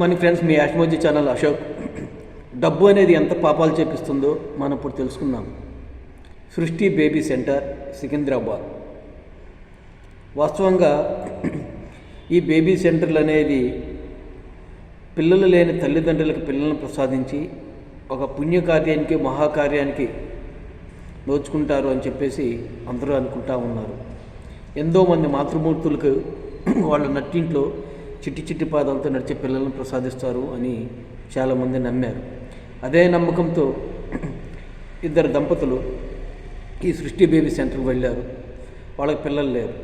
మన ఫ్రెండ్స్ మీ యాష్మోజీ ఛానల్ అశోక్ డబ్బు అనేది ఎంత పాపాలు చేపిస్తుందో మనం ఇప్పుడు తెలుసుకుందాం. సృష్టి బేబీ సెంటర్ సికింద్రాబాద్. వాస్తవంగా ఈ బేబీ సెంటర్లు అనేవి పిల్లలు లేని తల్లిదండ్రులకు పిల్లలను ప్రసాదించి ఒక పుణ్యకార్యానికి మహాకార్యానికి నోచుకుంటారు అని చెప్పేసి అందరూ అనుకుంటా ఉన్నారు. ఎంతోమంది మాతృమూర్తులకు వాళ్ళ నట్టింట్లో చిట్టి చిట్టి పాదాలతో నడిచే పిల్లలను ప్రసాదిస్తారు అని చాలామంది నమ్మారు. అదే నమ్మకంతో ఇద్దరు దంపతులు ఈ సృష్టి బేబీ సెంటర్కి వెళ్ళారు. వాళ్ళకి పిల్లలు లేరు.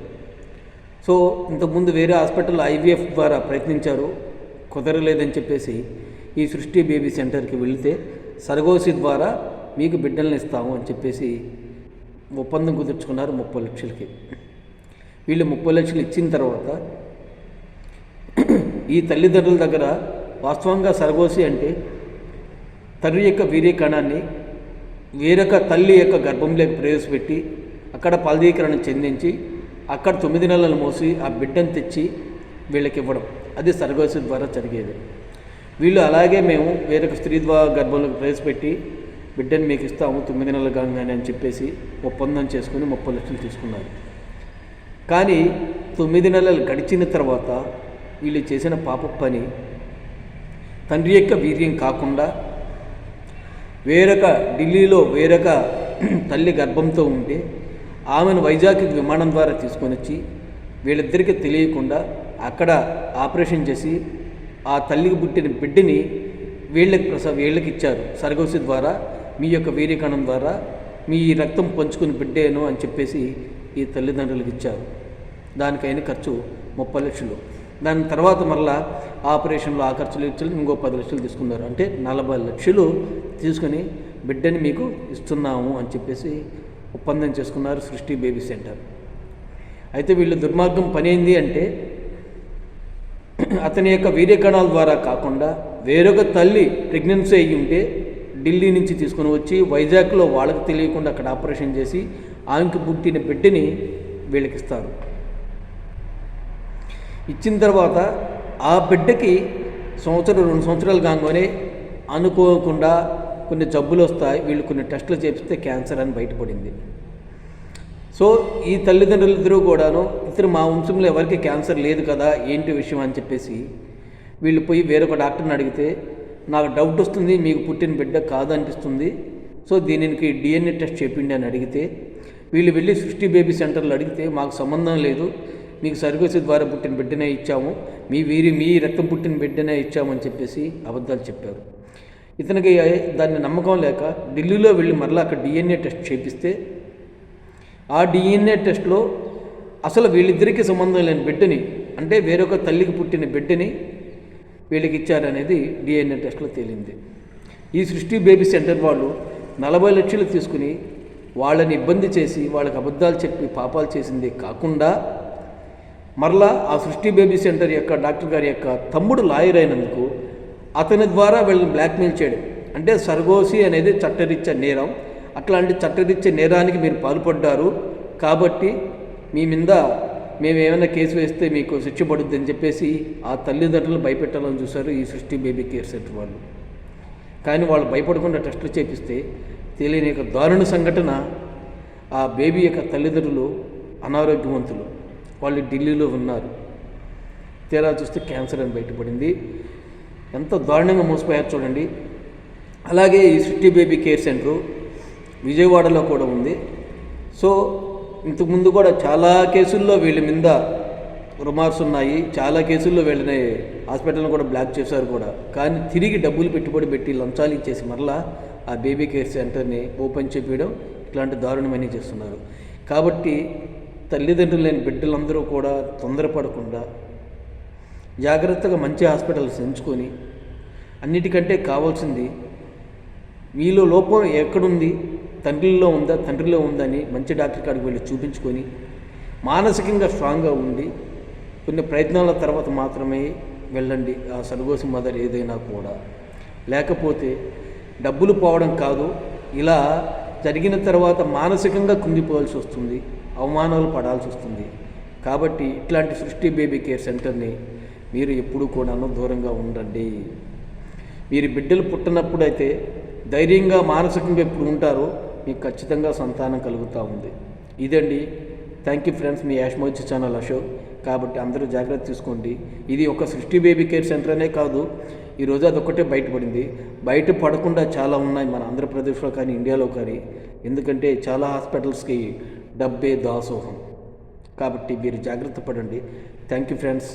సో ఇంతకుముందు వేరే హాస్పిటల్ ఐవీఎఫ్ ద్వారా ప్రయత్నించారు. కుదరలేదని చెప్పేసి ఈ సృష్టి బేబీ సెంటర్కి వెళితే సరగోసి ద్వారా మీకు బిడ్డల్ని ఇస్తాము అని చెప్పేసి ఒప్పందం కుదుర్చుకున్నారు ముప్పై లక్షలకి. వీళ్ళు ముప్పై లక్షలు ఇచ్చిన తర్వాత ఈ తల్లిదండ్రుల దగ్గర వాస్తవంగా సరగోసి అంటే తండ్రి యొక్క వీర్యకణాన్ని వేరొక తల్లి యొక్క గర్భంలోకి ప్రవేశపెట్టి అక్కడ ఫలదీకరణ చెందించి అక్కడ తొమ్మిది నెలలు మోసి ఆ బిడ్డను తెచ్చి వీళ్ళకి ఇవ్వడం. అది సర్గోసి ద్వారా జరిగేది. వీళ్ళు అలాగే మేము వేరొక స్త్రీ ద్వారా గర్భంలోకి ప్రవేశపెట్టి బిడ్డను మీకు ఇస్తాము తొమ్మిది నెలలు కాగానే అని చెప్పేసి ఒప్పందం చేసుకుని ముప్పై లక్షలు తీసుకున్నారు. కానీ తొమ్మిది నెలలు గడిచిన తర్వాత వీళ్ళు చేసిన పాప పని తండ్రి యొక్క వీర్యం కాకుండా వేరొక ఢిల్లీలో వేరొక తల్లి గర్భంతో ఉంటే ఆమెను వైజాగ్ విమానం ద్వారా తీసుకొని వచ్చి వీళ్ళిద్దరికీ తెలియకుండా అక్కడ ఆపరేషన్ చేసి ఆ తల్లికి పుట్టిన బిడ్డని వీళ్ళకి ప్రసవ వీళ్ళకి ఇచ్చారు. సరగోసి ద్వారా మీ యొక్క వీర్యకణం ద్వారా మీ రక్తం పంచుకుని బిడ్డేను అని చెప్పేసి ఈ తల్లిదండ్రులకు ఇచ్చారు. దానికైన ఖర్చు ముప్పై లక్షలు. దాని తర్వాత మరలా ఆపరేషన్లో ఆ ఖర్చులు ఇచ్చి ఇంకో పది లక్షలు తీసుకున్నారు. అంటే నలభై లక్షలు తీసుకొని బిడ్డని మీకు ఇస్తున్నాము అని చెప్పేసి ఒప్పందం చేసుకున్నారు సృష్టి బేబీ సెంటర్. అయితే వీళ్ళు దుర్మార్గం పని అంటే అతని యొక్క వీర్యకణాల ద్వారా కాకుండా వేరొక తల్లి ప్రెగ్నెన్సీ అయ్యి ఉంటే ఢిల్లీ నుంచి తీసుకొని వచ్చి వైజాగ్లో వాళ్ళకి తెలియకుండా అక్కడ ఆపరేషన్ చేసి ఆమెకి పుట్టిన బిడ్డని వీళ్ళకి ఇస్తారు. ఇచ్చిన తర్వాత ఆ బిడ్డకి సంవత్సరం రెండు సంవత్సరాలు కాగానే అనుకోకుండా కొన్ని జబ్బులు వస్తాయి. వీళ్ళు కొన్ని టెస్టులు చేపిస్తే క్యాన్సర్ అని బయటపడింది. సో ఈ తల్లిదండ్రులిద్దరూ కూడాను ఇద్దరు మా వంశంలో ఎవరికి క్యాన్సర్ లేదు కదా ఏంటి విషయం అని చెప్పేసి వీళ్ళు పోయి వేరొక డాక్టర్ని అడిగితే నాకు డౌట్ వస్తుంది మీకు పుట్టిన బిడ్డ కాదనిపిస్తుంది. సో దీనికి డిఎన్ఏ టెస్ట్ చేపిండి అని అడిగితే వీళ్ళు వెళ్ళి సృష్టి బేబీ సెంటర్లో అడిగితే మాకు సంబంధం లేదు. మీకు సర్వీస్ ద్వారా పుట్టిన బిడ్డనే ఇచ్చాము. మీ వీరి మీ రక్తం పుట్టిన బిడ్డనే ఇచ్చామని చెప్పేసి అబద్ధాలు చెప్పారు. ఇతనికి దాన్ని నమ్మకం లేక ఢిల్లీలో వెళ్ళి మరలా అక్కడ డిఎన్ఏ టెస్ట్ చేపిస్తే ఆ డిఎన్ఏ టెస్ట్లో అసలు వీళ్ళిద్దరికీ సంబంధం లేని బిడ్డని అంటే వేరొక తల్లికి పుట్టిన బిడ్డని వీళ్ళకి ఇచ్చారనేది డిఎన్ఏ టెస్ట్లో తేలింది. ఈ సృష్టి బేబీ సెంటర్ వాళ్ళు నలభై లక్షలు తీసుకుని వాళ్ళని ఇబ్బంది చేసి వాళ్ళకి అబద్ధాలు చెప్పి పాపాలు చేసింది కాకుండా మరలా ఆ సృష్టి బేబీ సెంటర్ యొక్క డాక్టర్ గారి యొక్క తమ్ముడు లాయర్ అయినందుకు అతని ద్వారా వీళ్ళని బ్లాక్మెయిల్ చేయడం. అంటే సర్గోసి అనేది చట్టరీత్యా నేరం. అట్లాంటి చట్టరీత్యా నేరానికి మీరు పాల్పడ్డారు. కాబట్టి మీ మీద మేము ఏమైనా కేసు వేస్తే మీకు శిక్ష పడుద్ది అని చెప్పేసి ఆ తల్లిదండ్రులు భయపెట్టాలని చూశారు ఈ సృష్టి బేబీ కేర్ సెంటర్ వాళ్ళు. కానీ వాళ్ళు భయపడకుండా టెస్టులు చేపిస్తే తెలియని యొక్క దారుణ సంఘటన ఆ బేబీ యొక్క తల్లిదండ్రులు అనారోగ్యవంతులు. వాళ్ళు ఢిల్లీలో ఉన్నారు. తీరా చూస్తే క్యాన్సర్ అని బయటపడింది. ఎంత దారుణంగా మోసపోయారు చూడండి. అలాగే ఈ సిటీ బేబీ కేర్ సెంటరు విజయవాడలో కూడా ఉంది. సో ఇంతకుముందు కూడా చాలా కేసుల్లో వీళ్ళ మీద రుమార్స్ ఉన్నాయి. చాలా కేసుల్లో వీళ్ళని హాస్పిటల్ని కూడా బ్లాక్ చేశారు కూడా. కానీ తిరిగి డబ్బులు పెట్టుబడి పెట్టి లంచాలు ఇచ్చేసి మరలా ఆ బేబీ కేర్ సెంటర్ని ఓపెన్ చేపించడం ఇట్లాంటి దారుణమని చేస్తున్నారు. కాబట్టి తల్లిదండ్రులు లేని బిడ్డలందరూ కూడా తొందరపడకుండా జాగ్రత్తగా మంచి హాస్పిటల్స్ ఎంచుకొని అన్నిటికంటే కావాల్సింది మీలో లోపం ఎక్కడుంది? తండ్రిలో ఉందా? తండ్రిలో ఉందని మంచి డాక్టర్ కాడికి వెళ్ళి చూపించుకొని మానసికంగా స్ట్రాంగ్గా ఉండి కొన్ని ప్రయత్నాల తర్వాత మాత్రమే వెళ్ళండి. ఆ సరుగోసి మదర్ ఏదైనా కూడా. లేకపోతే డబ్బులు పోవడం కాదు. ఇలా జరిగిన తర్వాత మానసికంగా కుంగిపోవాల్సి వస్తుంది. అవమానాలు పడాల్సి వస్తుంది. కాబట్టి ఇట్లాంటి సృష్టి బేబీ కేర్ సెంటర్ని మీరు ఎప్పుడూ కూడాను దూరంగా ఉండండి. మీరు బిడ్డలు పుట్టినప్పుడు అయితే ధైర్యంగా మానసికంగా ఎప్పుడు ఉంటారో మీకు ఖచ్చితంగా సంతానం కలుగుతూ ఉంది. ఇదండి. థ్యాంక్ యూ ఫ్రెండ్స్ మీ యాష్మోచి ఛానల్ అశోక్. కాబట్టి అందరూ జాగ్రత్త తీసుకోండి. ఇది ఒక సృష్టి బేబీ కేర్ సెంటర్ అనే కాదు ఈరోజు అదొక్కటే బయటపడింది. బయట పడకుండా చాలా ఉన్నాయి మన ఆంధ్రప్రదేశ్లో కానీ ఇండియాలో కానీ. ఎందుకంటే చాలా హాస్పిటల్స్కి డబ్బే దాసోహం. కాబట్టి మీరు జాగ్రత్త పడండి. Thank you friends